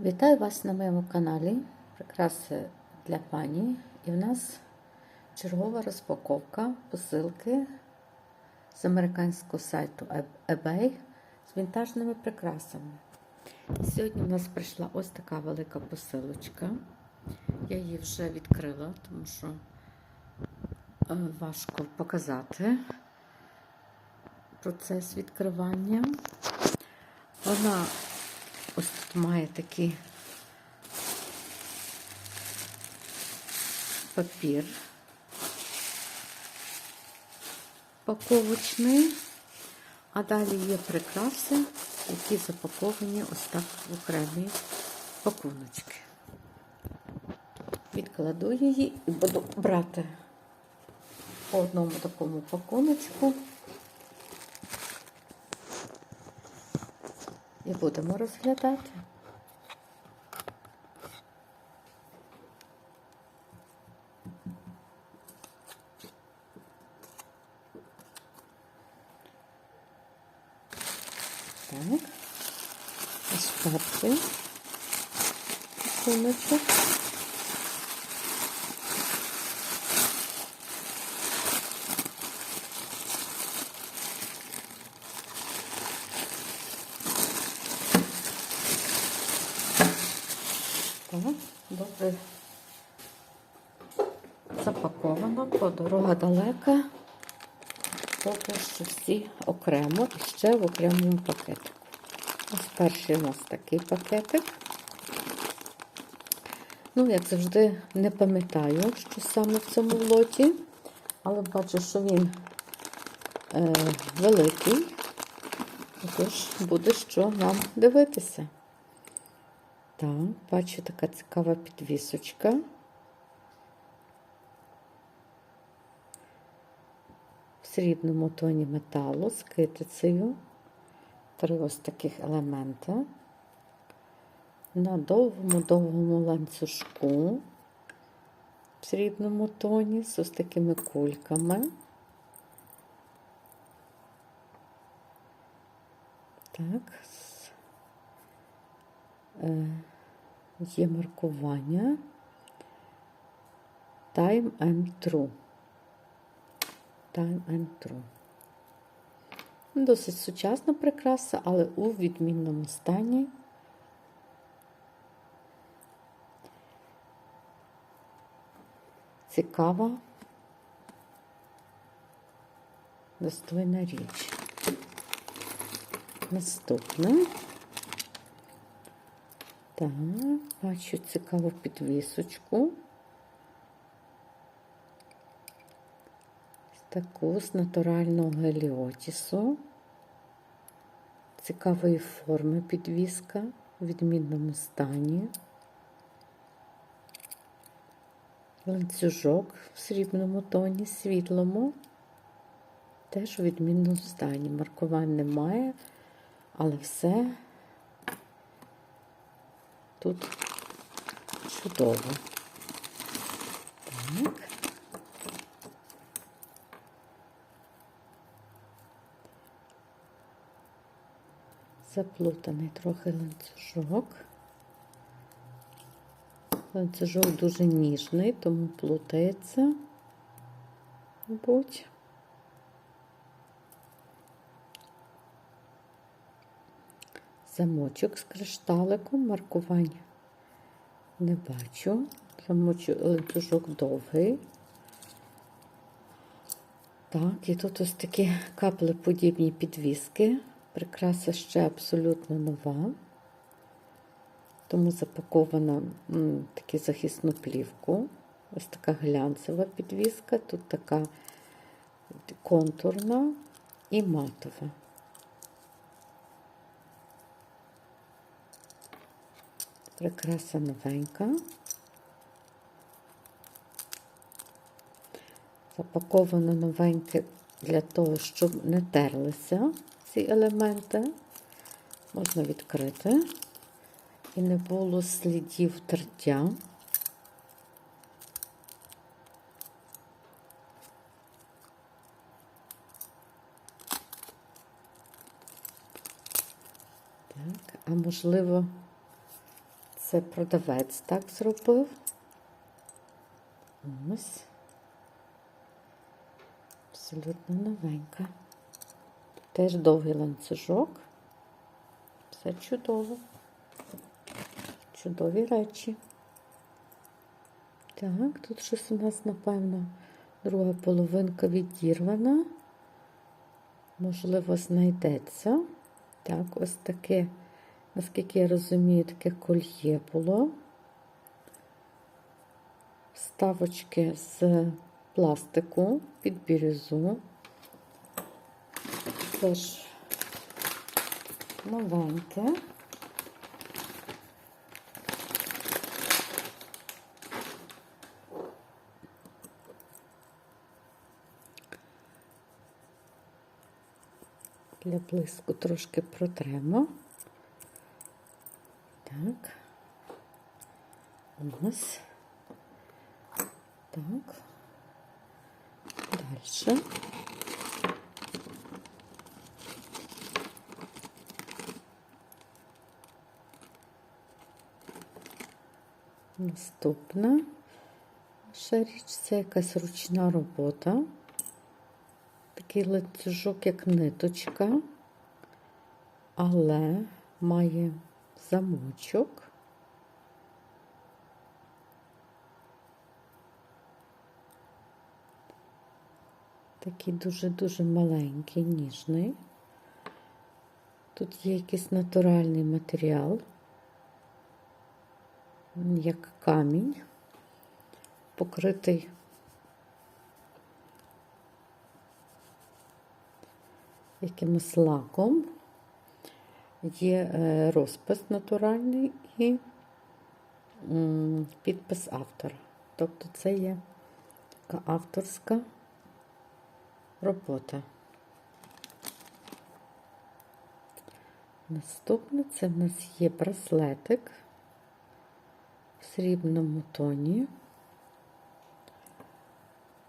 Вітаю вас на моєму каналі Прикраси для пані. І в нас чергова розпаковка посилки з американського сайту eBay з вінтажними прикрасами. Сьогодні в нас прийшла ось така велика посилочка. Я її вже відкрила, тому що е, важко показати процес відкривання. Вона ось тут має такий папір паковочний, а далі є прикраси, які запаковані ось так в окремі пакуночки. Відкладу її і буду брати по одному такому пакуночку. І будемо розглядати. Так, ось перший. Так, добре запаковано, бо дорога далека, поки що всі окремо і ще в окремому пакетику. Ось перший у нас такий пакетик. Ну, як завжди, не пам'ятаю, що саме в цьому лоті, але бачу, що він е, великий, тож буде що нам дивитися. Так, бачу така цікава підвісочка. В срібному тоні металу з китицею. Три ось таких елементи. На довгому-довгому ланцюжку в срібному тоні з ось такими кульками. Так, є маркування Time and True. Time and True. Досить сучасна прикраса, але у відмінному стані. Цікава, достойна річ. Наступне. Так, бачу цікаву підвісочку. Таку з натурального геліотісу. Цікавої форми підвіска у відмінному стані. Ланцюжок в срібному тоні, світлому. Теж у відмінному стані. Маркувань немає, але все тут чудово. Так. Заплутаний трохи ланцюжок. Ланцюжок дуже ніжний, тому плутається, мабуть. Замочок з кришталиком, маркування не бачу. Замочок ланцюжок довгий. Так, і тут ось такі каплеподібні підвіски. Прикраса ще абсолютно нова, тому запакована таку захисну плівку. Ось така глянцева підвіска, тут така контурна і матова. Прикраса новенька. Запаковано новеньке для того, щоб не терлися ці елементи. Можна відкрити. І не було слідів тертя. Так, а можливо, Це продавець так зробив. Ось. Абсолютно новенька. Теж довгий ланцюжок. Все чудово. Чудові речі. Так, тут щось у нас, напевно, друга половинка відірвана. Можливо, знайдеться. Так, ось таке, наскільки я розумію, таке кольє було. Вставочки з пластику під бірюзу. Теж новеньке. Для блиску трошки протремо. Так. Ось. Так. Дальше. Наступна ще річ це якась ручна робота. Такий ланцюжок, як ниточка, але має замочок. Такий дуже-дуже маленький, ніжний. Тут є якийсь натуральний матеріал, як камінь, покритий якимось лаком. Є е, розпис натуральний і підпис автора. Тобто це є така авторська робота. Наступне це в нас є браслетик в срібному тоні.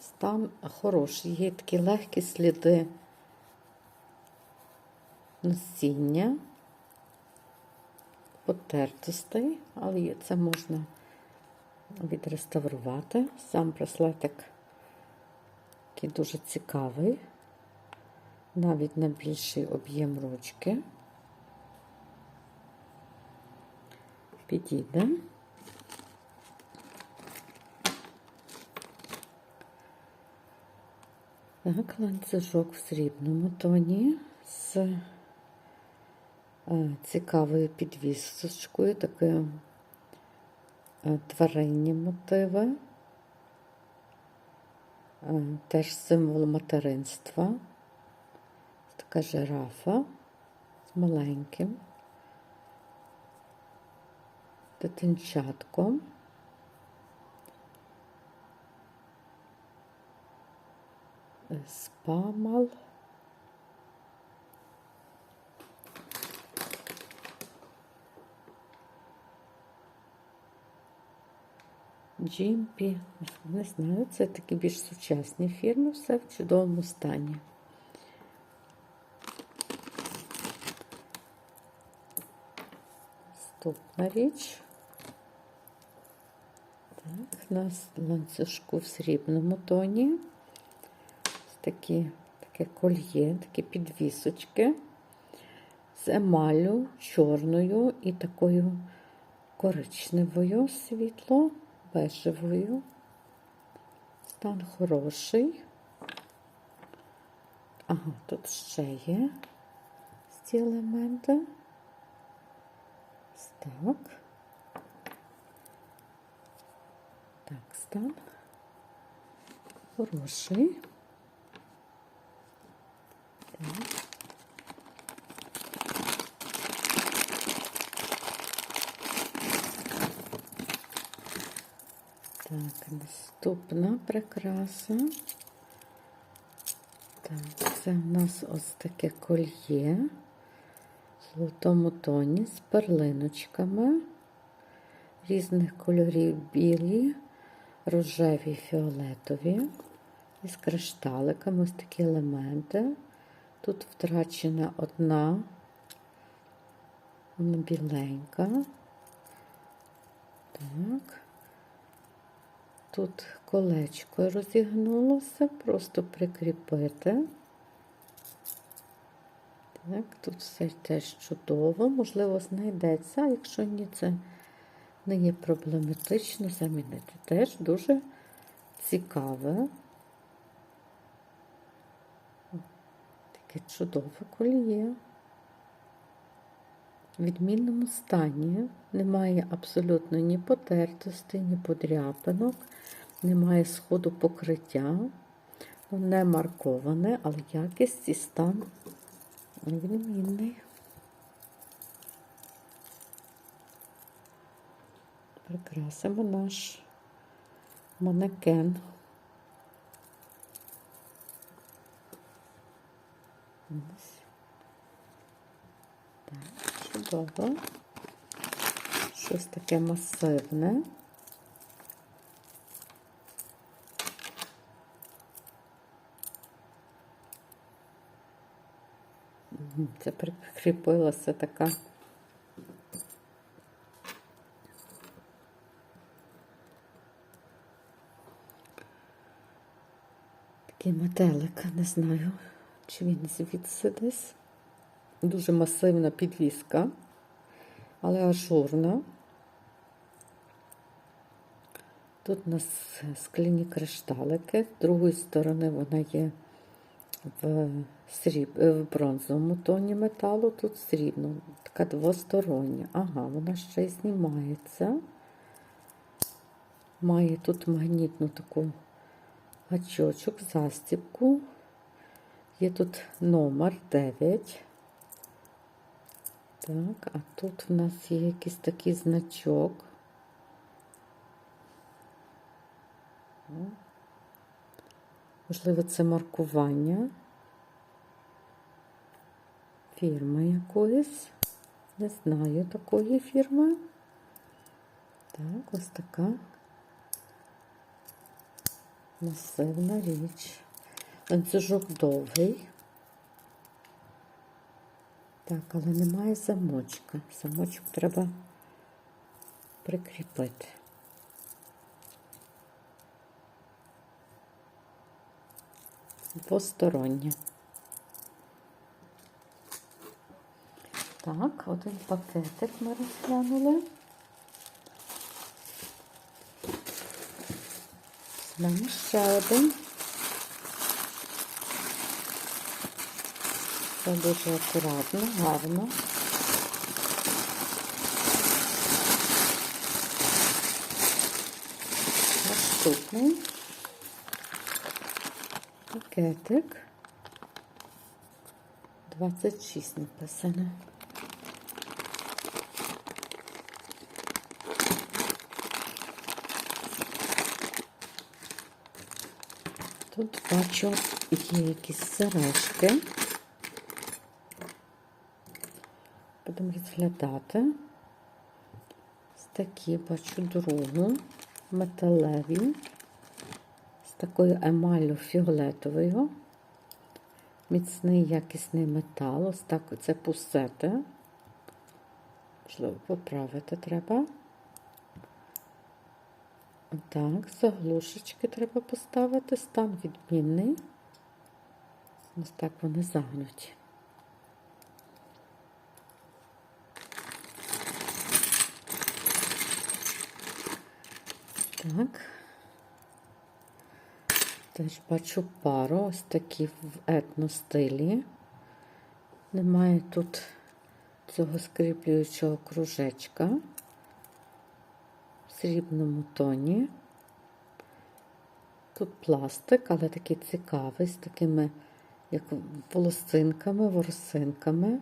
Стан хороший, є такі легкі сліди носіння, потертостей, але це можна відреставрувати. Сам браслетик такий дуже цікавий, навіть на більший об'єм ручки. Підійде. Так, ланцюжок в срібному тоні з е, цікавою підвісочкою, такою е, тваринні мотиви. Е, теж символ материнства. Така жирафа з маленьким дитинчатком. Спамал. Джимпі, не знаю, це такі більш сучасні фірми, все в чудовому стані. Наступна річ. Так, у нас ланцюжку в срібному тоні. Такі, таке кольє, такі підвісочки з емалю чорною і такою коричневою світло бежевою. Стан хороший. Ага, тут ще є ці елементи. Так. Так, стан хороший. Так. Так, наступна прикраса. Так, це в нас ось таке кольє в золотому тоні з перлиночками різних кольорів білі, рожеві, фіолетові. І з кришталиками ось такі елементи. Тут втрачена одна, біленька. Так. Тут колечко розігнулося, просто прикріпити. Так, тут все теж чудово, можливо, знайдеться, а якщо ні, це не є проблематично замінити. Теж дуже цікаве. Таке чудове коліє. В відмінному стані немає абсолютно ні потертостей, ні подряпинок, немає сходу покриття, не марковане, але якість і стан відмінний. Прикрасимо наш манекен. Так, чудово. Щось таке масивне. Це прикріпилася така. Такий метелик, не знаю, чи він звідси десь. Дуже масивна підвіска, але ажурна. Тут у нас скляні кришталики, з другої сторони вона є в, сріб... е, в бронзовому тоні металу, тут срібно, така двостороння. Ага, вона ще й знімається. Має тут магнітну таку гачочок, застібку. Є тут номер 9. Так, а тут в нас є якийсь такий значок. Можливо, це маркування фірми якоїсь. Не знаю такої фірми. Так, ось така масивна річ. Ланцюжок довгий. Так, але немає замочка. Замочок треба прикріпити. Двостороннє. Так, один пакетик ми розглянули. Візьмемо ще один. Це дуже акуратно, гарно. Наступний пакетик. 26 написано. Тут бачу є якісь сережки. Будемо розглядати. Ось такі бачу другу, металеві, такою емаллю фіолетовою. Міцний якісний метал. Ось так це пусети. Можливо, поправити треба. Так, заглушечки треба поставити. Стан відмінний. Ось так вони загнуті. Так. Теж бачу пару, ось такі в етностилі. Немає тут цього скріплюючого кружечка в срібному тоні. Тут пластик, але такий цікавий, з такими, як волосинками, ворсинками.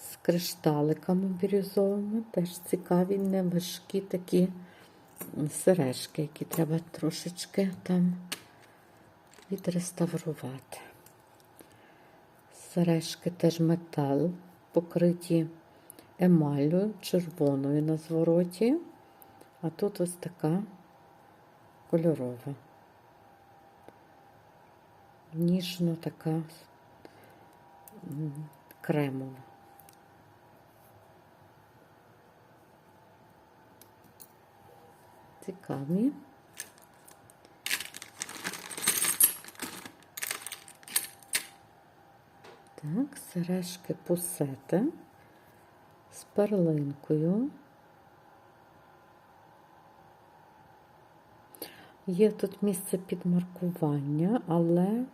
З кришталиками бірюзовими, теж цікаві, неважкі такі сережки, які треба трошечки там відреставрувати. Сережки теж метал, покриті емаллю червоною на звороті, а тут ось така кольорова. Ніжно така кремова. Цікаві. Так, сережки пусети з перлинкою. Є тут місце під маркування, але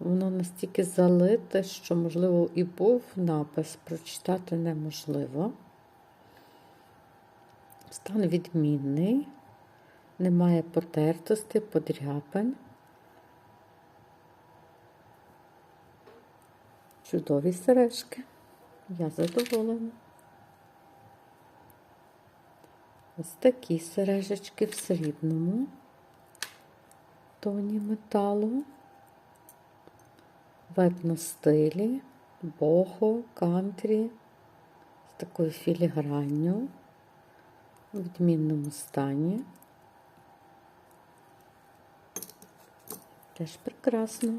воно настільки залите, що, можливо, і був напис, прочитати неможливо. Стан відмінний, немає потертості, подряпин. Чудові сережки. Я задоволена. Ось такі сережечки в срібному тоні металу, в етностилі, бохо, кантрі, з такою філігранню, у відмінному стані. Теж прекрасно.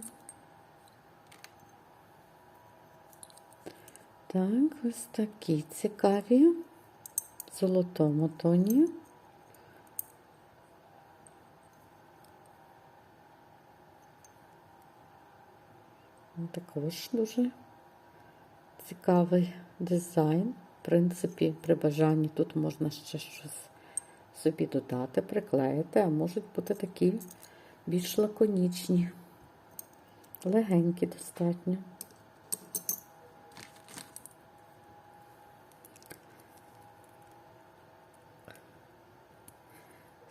Так, ось такі цікаві в золотому тоні. Також дуже цікавий дизайн. Принципі, при бажанні тут можна ще щось собі додати, приклеїти, а можуть бути такі більш лаконічні, легенькі достатньо.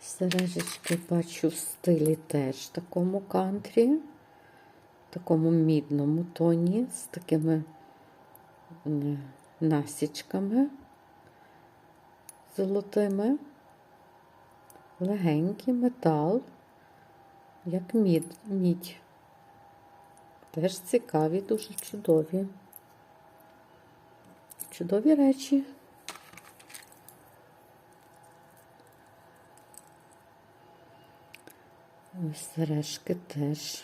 Сережечки бачу в стилі теж такому кантрі, такому мідному тоні, з такими насічками золотими, легенький метал, як мід, мідь. Теж цікаві, дуже чудові. Чудові речі. Ось сережки теж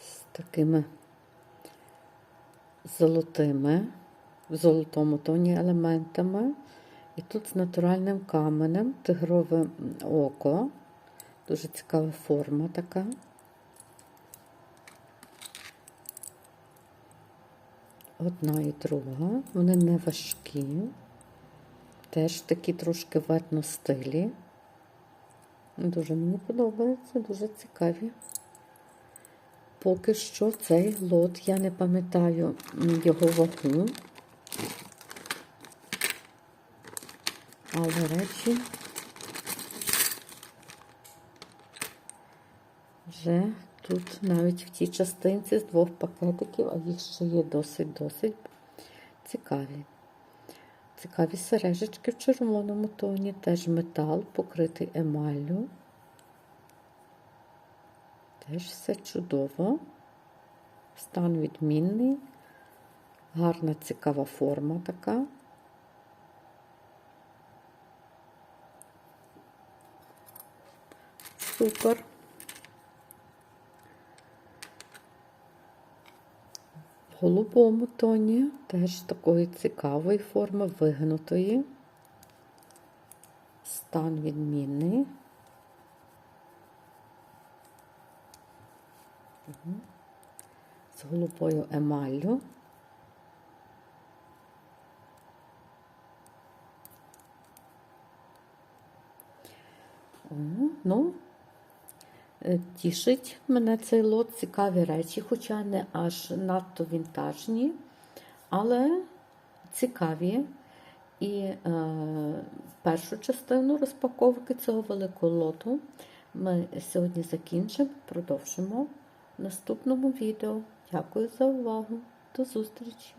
з такими золотими, в золотому тоні елементами. І тут з натуральним каменем, тигрове око. Дуже цікава форма така. Одна і друга. Вони не важкі, теж такі трошки в етностилі. Дуже мені подобається, дуже цікаві. Поки що цей лот, я не пам'ятаю його вагу. Але речі вже тут навіть в тій частинці з двох пакетиків, а їх ще є досить-досить цікаві. Цікаві сережечки в червоному тоні, теж метал, покритий емаллю. Теж все чудово. Стан відмінний, гарна цікава форма така. Супер. В голубому тоні теж такої цікавої форми, вигнутої. Стан відмінний. З голубою емаллю. Ну, Е, Тішить мене цей лот, цікаві речі, хоча не аж надто вінтажні, але цікаві. І е, першу частину розпаковки цього великого лоту ми сьогодні закінчимо, продовжимо наступному відео. Дякую за увагу. До зустрічі!